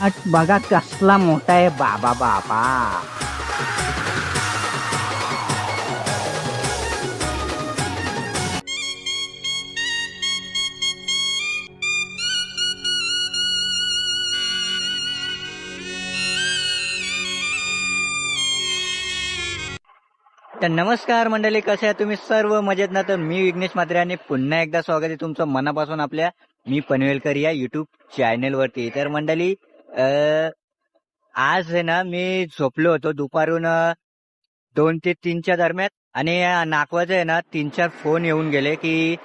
बघा कसला मोठा आहे बाबा बाबा. तर नमस्कार मंडळी कसे आहे तुम्ही सर्व? मजेत ना? तर मी विघ्नेश मात्रे आणि पुन्हा एकदा स्वागत आहे तुमचं मनापासून आपल्या मी पनवेलकर या युट्यूब चॅनेलवरती तर मंडळी अ आज आहे ना मी झोपलो होतो दुपारून दोन ते तीनच्या दरम्यान आणि अं, नागवाचे आहे ना तीन चार फोन येऊन गेले की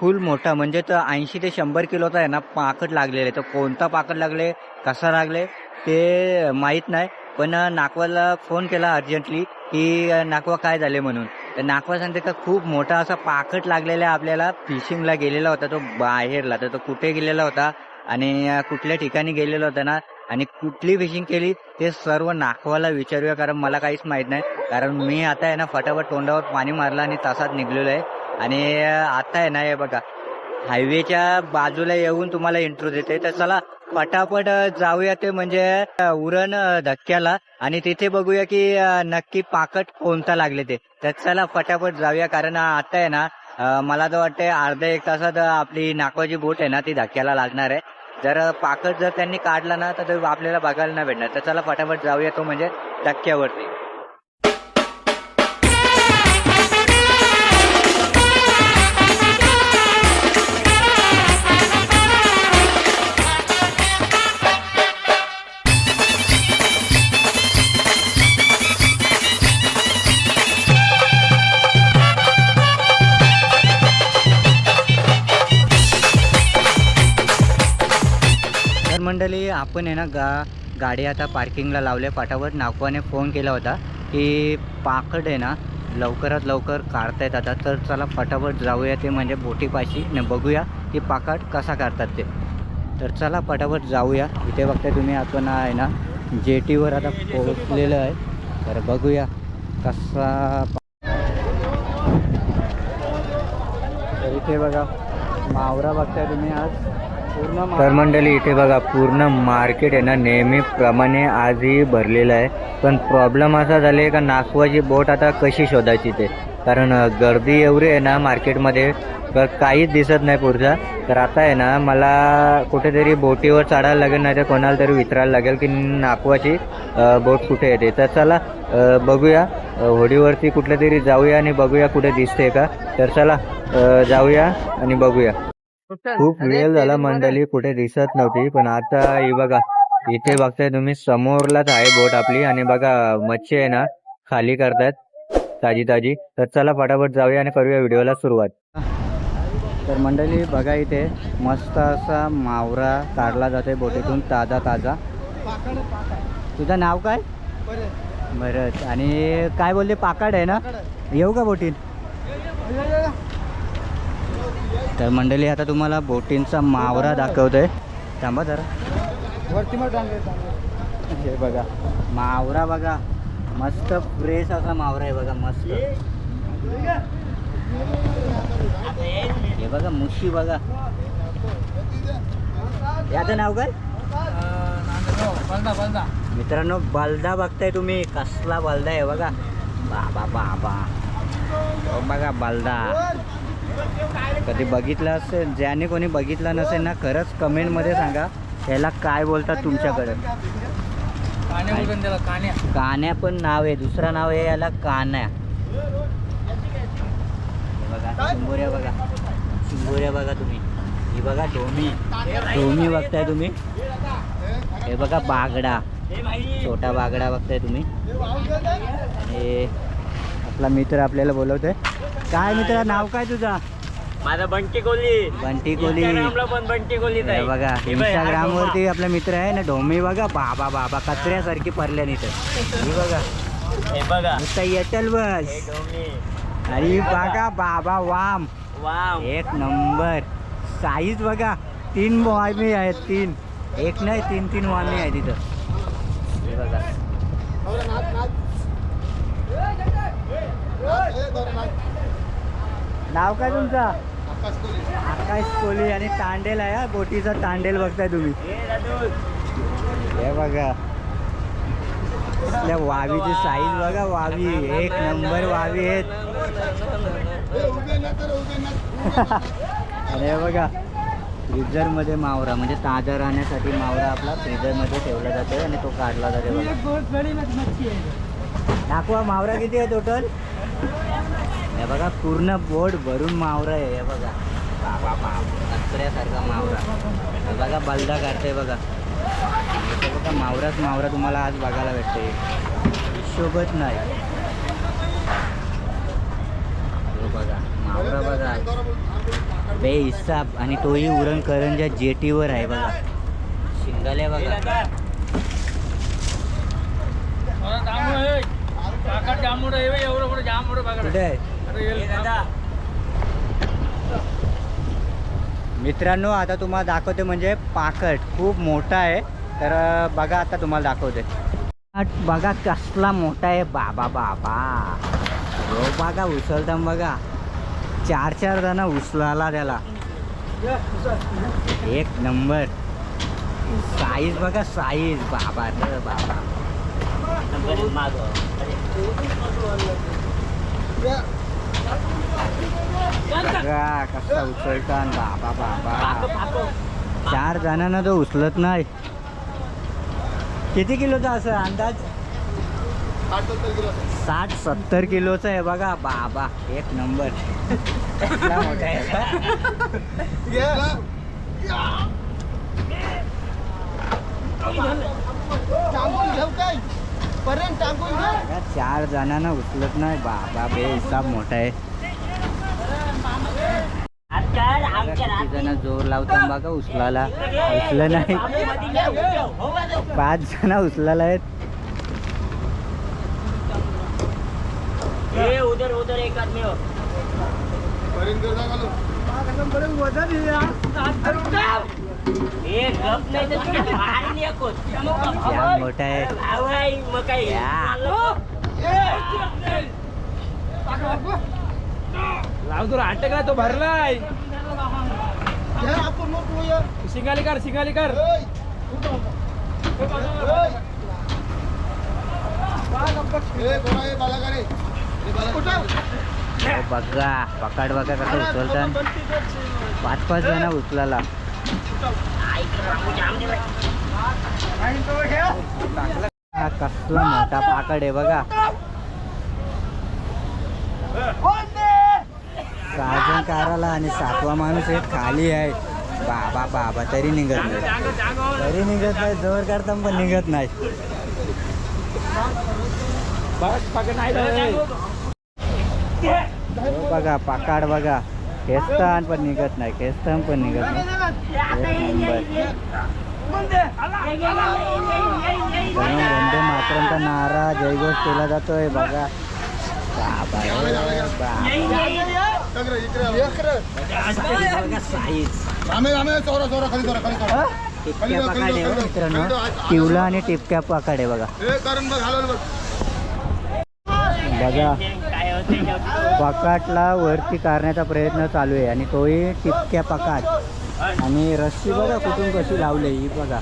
फुल मोठा म्हणजे तर ऐंशी ते शंभर किलोचा आहे ना पाकट लागलेले. तर कोणता पाकट लागले? कसा लागले? ते माहीत नाही. पण अं, नागवाला फोन केला अर्जंटली की अं, नागवा काय झाले म्हणून. तर नागवा सांगते का खूप मोठा असा पाकट लागलेला आहे आपल्याला फिशिंगला गेलेला होता तो बाहेरला. तर तो कुठे गेलेला होता? आणि कुठल्या ठिकाणी गेलेलो होता ना आणि कुठली फिशिंग केली ते सर्व नाखवाला विचारूया कारण मला काहीच माहीत नाही. कारण मी आता आहे ना फटाफट तोंडावर पाणी मारलं आणि तासात निघलेलो आहे. आणि आता आहे ना हे बघा हायवेच्या बाजूला येऊन तुम्हाला इंट्रो देते तर चला फटाफट जाऊया ते म्हणजे उरण धक्क्याला. आणि तिथे बघूया की नक्की पाकट कोणता लागले ते. तर चला फटाफट जाऊया कारण आता आहे ना मला तर वाटतंय अर्ध्या एक तासात आपली नाकवाची बोट आहे ना ती धक्क्याला लागणार आहे. जर अं, पाकट जर त्यांनी काढला ना तर आपल्याला बघायला नाही भेटणार. तर चला फटाफट जाऊया तो म्हणजे टक्क्यावरती. आपण आहे ना गा गाडी आता पार्किंगला लावले फटाफट नागवाने फोन केला होता की पाकड आहे ना लवकरात लवकर काढतायत आता तर चला फटाफट जाऊया ते म्हणजे बोटीपाशी. न बघूया की पाकड कसा काढतात ते. तर चला फटाफट जाऊया. इथे बघताय तुम्ही आपण आहे ना जेटीवर आता पोहोचलेलं आहे. तर बघूया कसा तर इथे बघा मावरा बघताय तुम्ही आज. तर मंडळी इथे बघा पूर्ण मार्केट आहे ना नेहमीप्रमाणे आजही भरलेलं आहे. पण प्रॉब्लेम असा झाला आहे का नागवाची बोट आता कशी शोधायची ते? कारण गर्दी एवढी आहे ना मार्केटमध्ये तर काहीच दिसत नाही पुढचा. तर आता आहे ना मला कुठेतरी बोटीवर चढायला लागेल नाही तर कोणाला तरी विचारायला लागेल की नागवाची बोट कुठे येते. तर चला बघूया. होडीवरती कुठल्या तरी जाऊया आणि बघूया कुठे दिसते का. तर चला जाऊया आणि बघूया. खूप वेळ झाला. मंडळी कुठे दिसत नव्हती पण आता ही बघा. इथे बघताय तुम्ही समोरलाच आहे बोट आपली. आणि बघा मच्छी आहे ना खाली करतायत ताजी ताजी तर चला फटाफट जाऊया आणि करूया व्हिडिओला सुरुवात. तर मंडळी बघा इथे मस्त असा मावरा काढला जातोय बोटीतून ताजा ताजा तुझं नाव काय? बरं आणि काय बोलले? पाकाड आहे ना? येऊ का बोटीत? तर मंडळी आता तुम्हाला बोटींचा मावरा दाखवतोय. थांबा जरा. वरती मग हे बघा मावरा बघा. मस्त फ्रेश असा मावरा आहे बघा मस्त. हे बघा मुशी बघा. याचं नाव काय? बलदा बलदा मित्रांनो बलदा बघताय तुम्ही. कसला बलदा आहे बघा. बाबा बाबा. बघा बलदा. कधी बघितलं असेल ज्याने कोणी बघितलं नसेल ना खरंच कमेंटमध्ये सांगा याला काय बोलतात तुमच्याकडे? कान्या पण नाव आहे दुसरं नाव आहे याला कान्या. बघा चिंबोऱ्या बघा. बघा तुम्ही. ही बघा डोमी डोमी बघताय तुम्ही? हे बघा बागडा. छोटा बागडा बघताय तुम्ही. आणि आपला मित्र आपल्याला बोलवतोय. काय मित्र नाव काय तुझा? माझा बंटी कोहली. बंटी कोहली. इंस्टाग्रामला पण बंटी कोहली हे बघा इंस्टाग्राम वरती आपला मित्र आहे ना ढोमी बघा बाबा बाबा कचऱ्यासारखी पडल्या इथं ही बघा. हे बघा. नुसतं येटल बस. आणि बघा. बाबा वाम. वाव एक नंबर. साईज बघा तीन वामी आहेत तीन. एक नाही तीन तीन वामी आहे तिथं. हे बघा. नाव काय तुमचं? आकाश कोली आणि तांडेल आहे हा, बोटीचा तांडेल बघताय तुम्ही. हे बघा. आपल्या वावीची साईज बघा वावी. एक नंबर वावी आहेत. हे बघा फ्रीजरमध्ये मावरा म्हणजे ताजा राहण्यासाठी मावरा आपला फ्रीजरमध्ये ठेवला जातो आणि तो काढला जातो बघा. दाखवा मावरा किती आहे टोटल हे बघा पूर्ण बोट भरून मावरा आहे हे बघा. कचऱ्यासारखा मावरा. हे बघा बलदा काढतंय बघा. बघा मावराच मावरा तुम्हाला आज बघायला भेटते हिशोबच नाही. बघा मावरा बघा. बेहिसाब आणि तोही उरण करंजा जेटीवर आहे बघा. शिंगाले बघा. कुठे आहे? मित्रांनो आता तुम्हाला दाखवते म्हणजे पाकट खूप मोठा आहे. तर बघा आता तुम्हाला दाखवते. बघा कसला मोठा आहे. बाबा बाबा. हो बघा उचलता बघा. चार चार जण उचलाला त्याला. एक नंबर. साईज बघा साईज बाबा रे बाबा. बघा कसा उचलता बाबा बाबा. चार जणांना तो उचलत नाही. किती किलोचा असं अंदाज? साठ सत्तर किलोचा आहे बघा. बाबा एक नंबर. मोठा आहे चार जणांना उचलत नाही. बाबा बे हिसाब मोठा आहे बघा, किती जण जोर लावतात बघा उचलाला उचलं नाही. पाच जण उचलाला आहेत. उधर उधर एक आदमी हो. मोठा आहे. लाव तुला अटकला तो भरलाय. शिंगाली कर शिंगाली कर हो बघा पकाड बघा कसं उचलतात पाच पाच जण उचलाला कसला मोठा पाकड आहे बघा. सहाजण काराला आणि सातवा माणूस एक खाली आहे. बाबा बाबा तरी निघत नाही. तरी निघत नाही जोर काढता पण निघत नाही. हो बघा पाकाड बघा. खेचतान पण निघत नाही खेचतान पण निघत नाही. एक वंदे मातरमचा नारा जयघोष केला जातोय बघा. बाबा बाबा. साईज टिपक्या पकाड हो मित्रांनो तिवला आणि टिपक्या पकाड आहे बघा बघा. काय होते पकाटला वरती करण्याचा प्रयत्न चालू आहे आणि तोही टिपक्या पकाट. आणि रस्सी बघा कुठून कशी लावली ही बघा.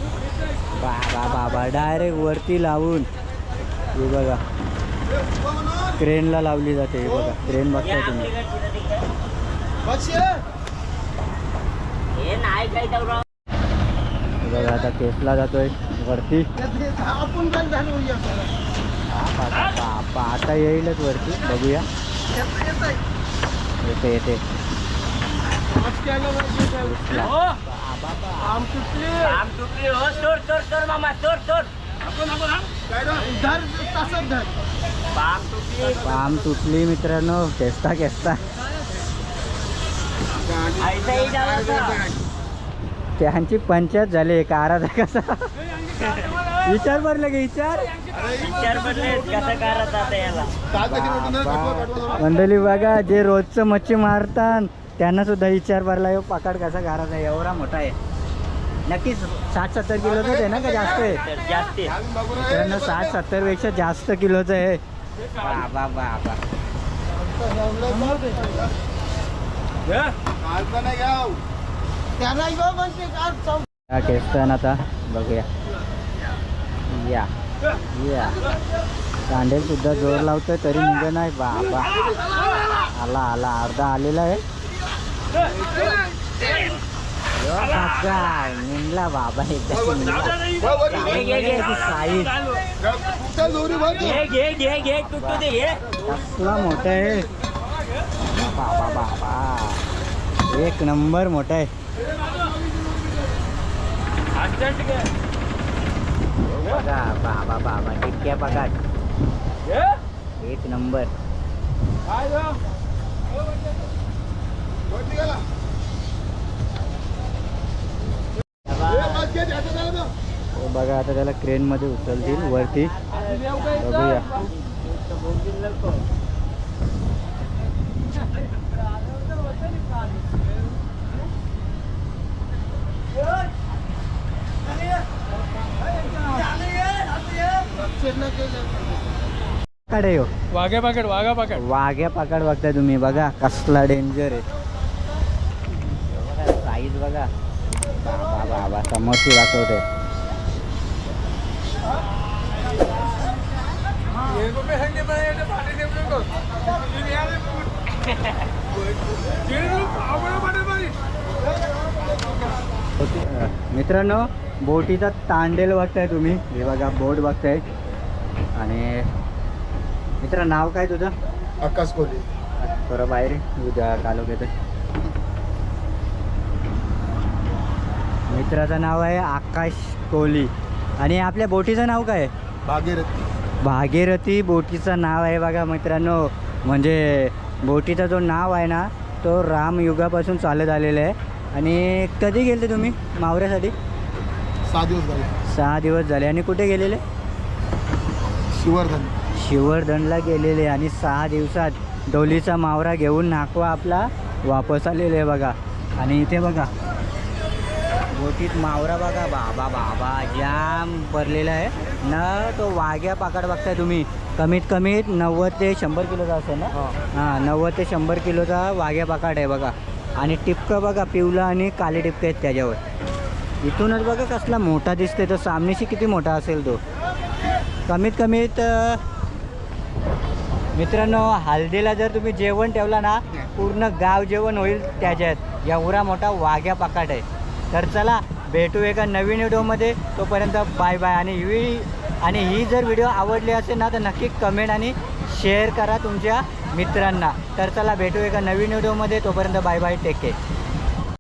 बाबा बाबा डायरेक्ट वरती लावून. ही बघा. क्रेनला लावली जाते ही बघा. क्रेन बघताय तुम्ही. बघा आता केसला जातोय वरती. हा आता येईलच वरती बघूया. येते येते. दिसला. आम तुटली. हो. सोड त्यांची पंचायत झाली काराचा कसा? विचार भरले की विचार. मंडळी बघा जे रोजचं मच्छी मारतात त्यांना सुद्धा विचार भरला पकड कसा घराचा आहे एवढा मोठा आहे. नक्कीच साठ सत्तर किलोचाच आहे ना का जास्त आहे? जास्ती मित्रांनो साठ सत्तरपेक्षा जास्त किलोचं आहे. बाबा बाबा. या? केसन आता? बघूया. या. या. कांडेल सुद्धा जोर लावतोय तरी निघ नाही. बाबा. आला आला. अर्धा आलेला आहे. निघला बाबा एकदा घे. कसला मोठा आहे. बाबा बाबा. एक नंबर मोठा आहे. बघा बाबा बाबा टिक्क्या बघा. एक नंबर. हो, बघा आता त्याला क्रेन मध्ये उचलतील वरती. बघूया. कडे हो वाघ्या पाकड वाघा पाकड वाघ्या पाकड बघताय तुम्ही बघा कसला डेंजर आहे साईज बघा बाबा बाबा समोरची दाखवते मित्रांनो बोटीचा तांडेल बघताय तुम्ही हे बघा बोट बघताय आणि मित्र नाव काय तुझं? आकाश कोहली थोडं बाहेर उद्या तालुक्यात मित्राचं नाव आहे आकाश कोहली आणि आपल्या बोटीचं नाव काय? आहे भागीरथी. भागीरथी बोटीचं नाव आहे बघा मित्रांनो. म्हणजे बोटीचा जो नाव आहे ना तो रामयुगापासून चालत आलेला आहे. आणि कधी गेले तुम्ही मावऱ्यासाठी? सहा दिवस झाले. सहा दिवस झाले. आणि कुठे गेलेले? शिवर्धन. शिवर्धनला गेलेले आणि सहा दिवसात डोलीचा मावरा घेऊन नाकवा आपला वापस आलेले आहे बघा. आणि इथे बघा. बोटीत मावरा बघा. बाबा बाबा जाम भरलेला आहे. न तो वाघ्या पाकड बघताय तुम्ही. कमीत कमीत नव्वद ते शंभर किलोचा असेल ना? हां. नव्वद ते शंभर किलोचा वाघ्या पाकाड आहे बघा. आणि टिपकं बघा पिवला आणि काले टिपके आहेत त्याच्यावर. इथूनच बघा कसला मोठा दिसते तो सामनेशी किती मोठा असेल तो? कमीत कमीत मित्रांनो हल्दीला जर तुम्ही जेवण ठेवला ना पूर्ण गाव जेवण होईल त्याच्यात. एवढा मोठा वाघ्या पाकाट आहे. तर चला भेटू एका नवीन व्हिडिओमध्ये. तोपर्यंत बाय बाय आणि ही आणि ही जर व्हिडिओ आवडली असेल ना तर नक्की कमेंट आणि शेअर करा तुमच्या मित्रांना. तर चला भेटू एका नवीन व्हिडिओमध्ये. तोपर्यंत बाय बाय टेक केअर